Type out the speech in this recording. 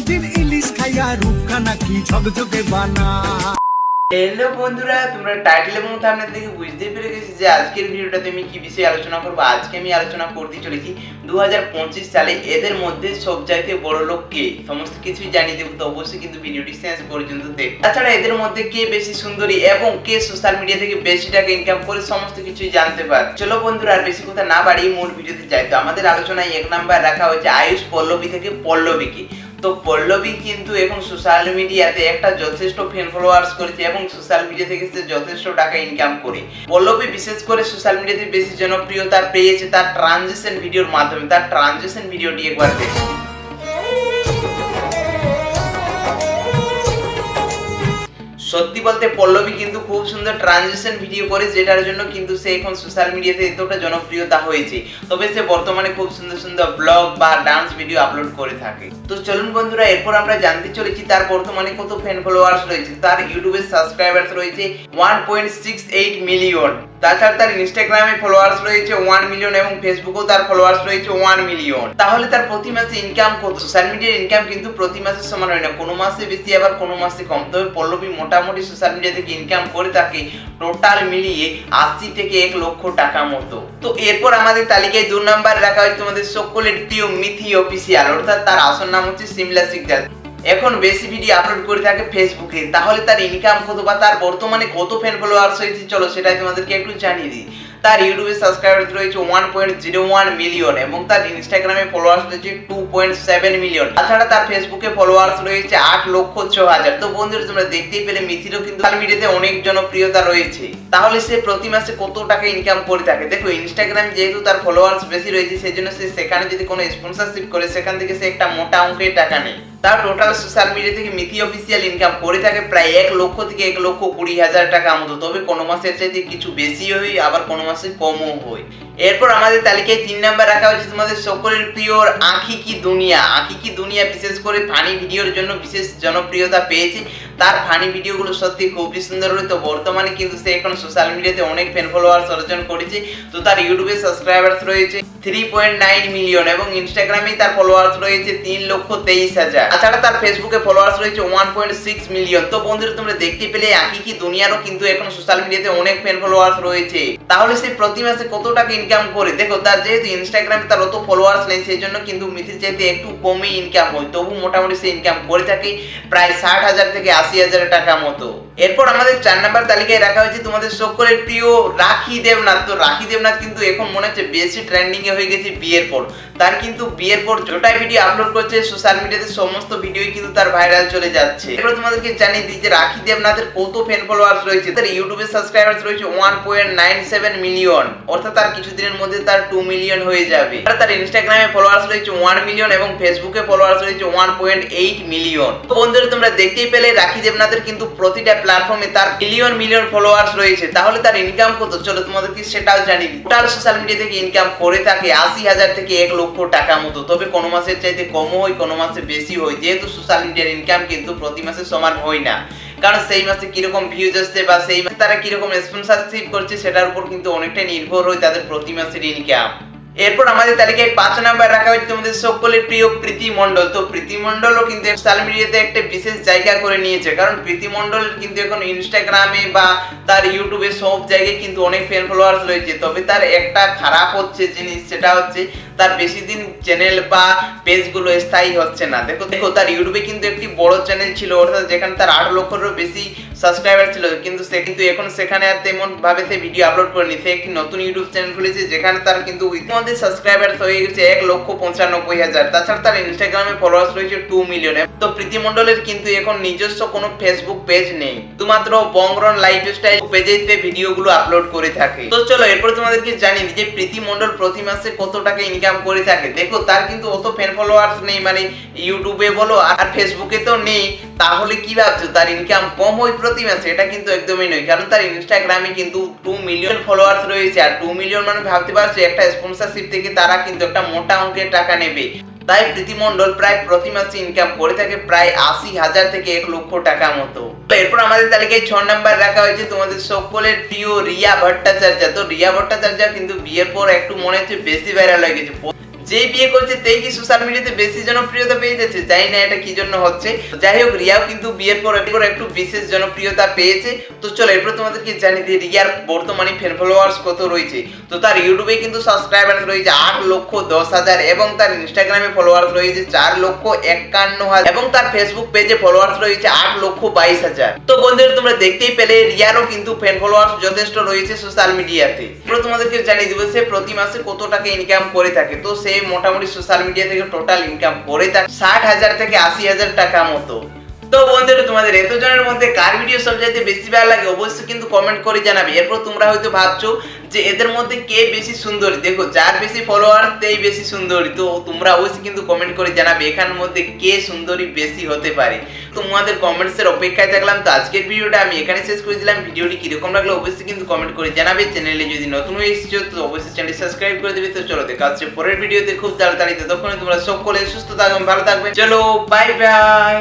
নদীর ইলিশ খাইয়া রূপকা নাকি ঝকঝকে বানা। হ্যালো বন্ধুরা, তোমরা টাইটেল এবং থাম্বনেল দেখে বুঝতে পেরে গেছি যে আজকের ভিডিওটাতে আমি কি বিষয়ে আলোচনা করব। আজকে আমি আলোচনা করতে চলেছি দু সালে এদের মধ্যে সব চাইতে বড় লোক কে? সমস্ত কিছুই জানিয়ে দেবো, তো অবশ্যই কিন্তু ভিডিওটি শেষ পর্যন্ত দেখ। তাছাড়া এদের মধ্যে কে বেশি সুন্দরী এবং কে সোশ্যাল মিডিয়া থেকে বেশি টাকা ইনকাম করে সমস্ত কিছুই জানতে পার। চলো বন্ধুরা, আর বেশি কথা না বাড়িয়ে মূল ভিডিওতে যাই। তো আমাদের আলোচনায় এক নাম্বার রাখা হয়েছে আয়ুষ পল্লবী থেকে পল্লবীকে তো পল্লবী কিন্তু এখন সোশ্যাল মিডিয়াতে একটা যথেষ্ট ফ্যান ফলোয়ার্স করেছে এবং সোশ্যাল মিডিয়া থেকে সে যথেষ্ট টাকা ইনকাম করে। পল্লবী বিশেষ করে সোশ্যাল মিডিয়াতে বেশি জনপ্রিয়তা পেয়েছে তার ট্রানজেকশন ভিডিওর মাধ্যমে। তার ট্রানজেকশন ভিডিওটি একবার দেখুন সত্যি বলতে পল্লবী কিন্তু খুব সুন্দর ট্রানজিশন ভিডিও করে, যেটার জন্য কিন্তু সে এখন সোশ্যাল মিডিয়াতে এতটা জনপ্রিয়তা হয়েছে। তবে সে বর্তমানে খুব সুন্দর সুন্দর ব্লগ বা ডান্স ভিডিও আপলোড করে থাকে। তো চলুন বন্ধুরা, এরপর আমরা জানতে চলেছি তার বর্তমানে কত ফ্যান ফলোয়ার্স রয়েছে। তার ইউটিউবের সাবস্ক্রাইবার্স রয়েছে one point six eight million তাছাড়া তার ইনস্টাগ্রামে ফলোয়ার্স রয়েছে ওয়ান মিলিয়ন এবং ফেসবুকেও তার ফলোয়ার্স রয়েছে ওয়ান মিলিয়ন তাহলে তার প্রতি মাসে ইনকাম কত? সোশ্যাল মিডিয়ার ইনকাম কিন্তু প্রতি মাসে সমান হয় না। কোনো মাসে বেশি আবার কোনো মাসে কম। তবে পল্লবী মোটামুটি সোশ্যাল মিডিয়া থেকে ইনকাম করে থাকে টোটাল মিলিয়ে আশি থেকে এক লক্ষ টাকা মতো। তো এরপর আমাদের তালিকায় দু নাম্বার রাখা হয়েছে তোমাদের সকলের প্রিয় মিথি অফিসিয়াল অর্থাৎ তার আসল নাম হচ্ছে সিমলা সিকদার। এখন বেশি ভিডিও আপলোড করে থাকে ফেসবুকে তাহলে তার ইনকাম কত বা তার বর্তমানে কত ফ্যান ফলোয়ার্স হয়েছে চলো সেটাই তোমাদেরকে একটু জানিয়ে দিই। তার ইউটিউবে সাবস্ক্রাইবার রয়েছে one point zero one million এবং তার ইনস্টাগ্রামে ফলোয়ার্স রয়েছে টু পয়েন্ট সেভেন মিলিয়ন তাছাড়া তার ফেসবুকে ফলোয়ার্স রয়েছে আট লক্ষ ছ হাজার। তো বন্ধুরা, তোমরা দেখতেই পেলে মিথিরও কিন্তু সোশ্যাল মিডিয়াতে অনেক জনপ্রিয়তা রয়েছে। তাহলে সে প্রতি মাসে কত টাকা ইনকাম করে থাকে? দেখো ইনস্টাগ্রাম যেহেতু তার ফলোয়ার্স বেশি রয়েছে সেই জন্য সে সেখানে যদি কোনো স্পন্সরশিপ করে, সেখান থেকে সে একটা মোটা অঙ্কের টাকা নেয়। তার টোটাল সোশ্যাল মিডিয়া থেকে মিথি অফিসিয়াল ইনকাম করে থাকে প্রায় এক লক্ষ থেকে এক লক্ষ কুড়ি হাজার টাকা মতো। তবে কোনো মাসের চাইতে কিছু বেশি হয় আবার কোনো মাসে কমও হয় এরপর আমাদের তালিকায় তিন নাম্বার রাখা হয়েছে তোমাদের সকলের প্রিয় আঁখি কি দুনিয়া। আঁখি কি দুনিয়া বিশেষ করে ফানি ভিডিওর জন্য বিশেষ জনপ্রিয়তা পেয়েছে। তার ফানি ভিডিওগুলো সত্যি খুবই সুন্দর হয় তো বর্তমানে কিন্তু সে এখন সোশ্যাল মিডিয়াতে অনেক ফ্যান ফলোয়ার্স অর্জন করেছে। তো তার ইউটিউবে সাবস্ক্রাইবার্স রয়েছে। থ্রি পয়েন্ট নাইন মিলিয়ন এবং ইনস্টাগ্রামে তার ফলোয়ার্স রয়েছে তিন লক্ষ তেইশ হাজার। তাছাড়া তার ফেসবুকে ফলোয়ার্স রয়েছে ওয়ান পয়েন্ট সিক্স মিলিয়ন তো বন্ধুরা, তোমরা দেখতে পেলে একই কি দুনিয়ারও কিন্তু এখন সোশ্যাল মিডিয়াতে অনেক ফ্যান ফলোয়ার্স রয়েছে। তাহলে সে প্রতি মাসে কত টাকা ইনকাম করে? দেখো, তার যেহেতু ইনস্টাগ্রামে তার অত ফলোয়ার্স নেই সেই জন্য কিন্তু মিথির চাইতে একটু কমই ইনকাম হয়। তবু মোটামুটি সে ইনকাম করে থাকে প্রায় ষাট হাজার থেকে আশি হাজার টাকা মতো। এরপর আমাদের চার নাম্বার তালিকায় রাখা হয়েছে তোমাদের সকলের প্রিয় রাখি দেবনাথ। তো রাখি দেবনাথ কিন্তু এখন মনে হচ্ছে বেশি ট্রেন্ডিং এ হয়ে গেছে বিয়ের পর। তার কিন্তু বিয়ের পর যেটাই ভিডিও আপলোড করছে সোশ্যাল মিডিয়াতে সমস্ত ভিডিওই কিন্তু তার ভাইরাল চলে যাচ্ছে। এরপর তোমাদেরকে জানিয়ে দিই যে রাখি দেবনাথের কত ফ্যান ফলোয়ার্স রয়েছে। তার ইউটিউবে সাবস্ক্রাইবার্স রয়েছে one point nine seven million অর্থাৎ তার কিছুদিনের মধ্যে তার টু মিলিয়ন হয়ে যাবে। আর তার ইনস্টাগ্রামে ফলোয়ার্স রয়েছে ওয়ান মিলিয়ন এবং ফেসবুকে ফলোয়ার্স রয়েছে ওয়ান পয়েন্ট এইট মিলিয়ন তো বন্ধুরা, তোমরা দেখতেই পেলে রাখি দেবনাথের কিন্তু প্রতিটা প্ল্যাটফর্মে তার মিলিয়ন মিলিয়ন ফলোয়ার্স রয়েছে, তাহলে তার ইনকাম কত? চলো তোমাদের কি সেটাও জানি। টোটাল সোশ্যাল মিডিয়া থেকে ইনকাম করে থাকে আশি হাজার থেকে এক লক্ষ টাকা মতো। তবে কোনো মাসের চাইতে কমও হয়, কোনো মাসে বেশি হয়। যেহেতু সোশ্যাল মিডিয়ার ইনকাম কিন্তু প্রতি মাসে সমান হয় না। কারণ সেই মাসে কীরকম ভিউজ আসছে বা সেই মাসে তারা কীরকম স্পন্সরশিপ করছে সেটার উপর কিন্তু অনেকটাই নির্ভর হয় তাদের প্রতি মাসের ইনকাম এরপর আমাদের তালিকায় পাঁচ নাম্বার রাখা হয়েছে তোমাদের সকলের প্রিয় প্রীতি মণ্ডল তো প্রীতি মণ্ডলও কিন্তু সোশ্যাল মিডিয়াতে একটা বিশেষ জায়গা করে নিয়েছে। কারণ প্রীতি মণ্ডলের কিন্তু এখন ইনস্টাগ্রামে বা তার ইউটিউবে সব জায়গায় কিন্তু অনেক ফ্যান ফলোয়ার্স রয়েছে। তবে তার একটা খারাপ হচ্ছে জিনিস, সেটা হচ্ছে তার বেশি দিন চ্যানেল বা পেজগুলো স্থায়ী হচ্ছে না। দেখো দেখো, তার ইউটিউবে কিন্তু একটি বড় চ্যানেল ছিল, অর্থাৎ যেখানে তার আট লক্ষেরও বেশি সাবস্ক্রাইবার ছিল, কিন্তু সে কিন্তু এখন সেখানে আর তেমন ভাবে সে ভিডিও আপলোড করেনি। সে একটি নতুন ইউটিউব চ্যানেল খুলেছে, যেখানে তার কিন্তু ইতিমধ্যে সাবস্ক্রাইবার হয়ে গেছে এক লক্ষ পঁচানব্বই হাজার। তাছাড়া তার ইনস্টাগ্রামে ফলোয়ার্স রয়েছে টু মিলিয়ন তো প্রীতি মণ্ডলের কিন্তু এখন নিজস্ব কোনো ফেসবুক পেজ নেই। শুধুমাত্র বংরন লাইফ স্টাইল পেজেতে ভিডিওগুলো আপলোড করে থাকে। তো চলো, এরপর তোমাদেরকে জানি যে প্রীতি মণ্ডল প্রতি মাসে কত টাকা ইনকাম করে থাকে। দেখো, তার কিন্তু অত ফ্যান ফলোয়ার্স নেই মানে ইউটিউবে বলো আর ফেসবুকে তো নেই। তাহলে কি ভাবছ? তার ইনকাম কম হয় প্রতি মাসে এটা কিন্তু একদমই নয়। কারণ তার ইনস্টাগ্রামে কিন্তু টু মিলিয়ন ফলোয়ার্স রয়েছে, আর টু মিলিয়ন মানে ভাবতে পারছ একটা স্পন্সরশিপ থেকে তারা কিন্তু একটা মোটা অঙ্কের টাকা নেবে। তাই প্রীতিমণ্ডল প্রায় প্রতি মাসে ইনকাম করে থাকে প্রায় আশি হাজার থেকে এক লক্ষ টাকা মতো। তো এরপর আমাদের তালিকায় ছ নাম্বার রাখা হয়েছে তোমাদের সকলের প্রিয় রিয়া ভট্টাচার্য। তো রিয়া ভট্টাচার্য কিন্তু বিয়ের পর একটু মনে হচ্ছে বেশি ভাইরাল হয়ে গেছে। যে বিয়ে করছে তেই কি সোশ্যাল মিডিয়াতে বেশি জনপ্রিয়তা পেয়ে যাচ্ছে জানি না এটা কি জন্য হচ্ছে। যাই হোক, রিয়াও কিন্তু বিয়ের পর এরপর একটু বিশেষ জনপ্রিয়তা পেয়েছে। তো চলো, এরপর তোমাদেরকে জানিয়ে দিই, রিয়ার বর্তমানে ফ্যান ফলোয়ার্স কত রয়েছে? তো তার ইউটিউবে কিন্তু সাবস্ক্রাইবার রয়েছে আট লক্ষ দশ হাজার এবং তার ইনস্টাগ্রামে ফলোয়ার্স রয়েছে চার লক্ষ একান্ন হাজার এবং তার ফেসবুক পেজে ফলোয়ার্স রয়েছে আট লক্ষ বাইশ হাজার। তো বন্ধুরা, তোমরা দেখতেই পেলে, রিয়ারও কিন্তু ফ্যান ফলোয়ার্স যথেষ্ট রয়েছে সোশ্যাল মিডিয়াতে তোমাদেরকে জানিয়ে দেবো সে প্রতি মাসে কত টাকা ইনকাম করে থাকে। তো সে মোটামুটি সোশ্যাল মিডিয়া থেকে টোটাল ইনকাম করে তার ষাট হাজার থেকে আশি হাজার টাকা মতো। বন্ধুরা, তোমাদের এতজনের মধ্যে কার ভিডিও সবচাইতে বেশি ভালো লাগে অবশ্যই কিন্তু কমেন্ট করে জানাবে। এরপর তোমরা হয়তো ভাবছ যে এদের মধ্যে কে বেশি সুন্দরী? দেখো, যার বেশি ফলোয়ার তেই বেশি সুন্দরী। তো তোমরা অবশ্যই কিন্তু কমেন্ট করে জানাবে এখানের মধ্যে কে সুন্দরী বেশি হতে পারে। তোমাদের কমেন্টসের অপেক্ষায় থাকলাম। তো আজকের ভিডিওটা আমি এখানে শেষ করে দিলাম। ভিডিওটি কীরকম লাগল অবশ্যই কিন্তু কমেন্ট করে জানাবে। চ্যানেলে যদি নতুন হয়ে এসেছ, তো অবশ্যই চ্যানেল সাবস্ক্রাইব করে দেবে। তো চলো, দেখা হচ্ছে পরের ভিডিওতে। খুব তাড়াতাড়ি ততক্ষণে তোমরা সকলে সুস্থ থাকবে ভালো থাকবে। চলো বাই বাই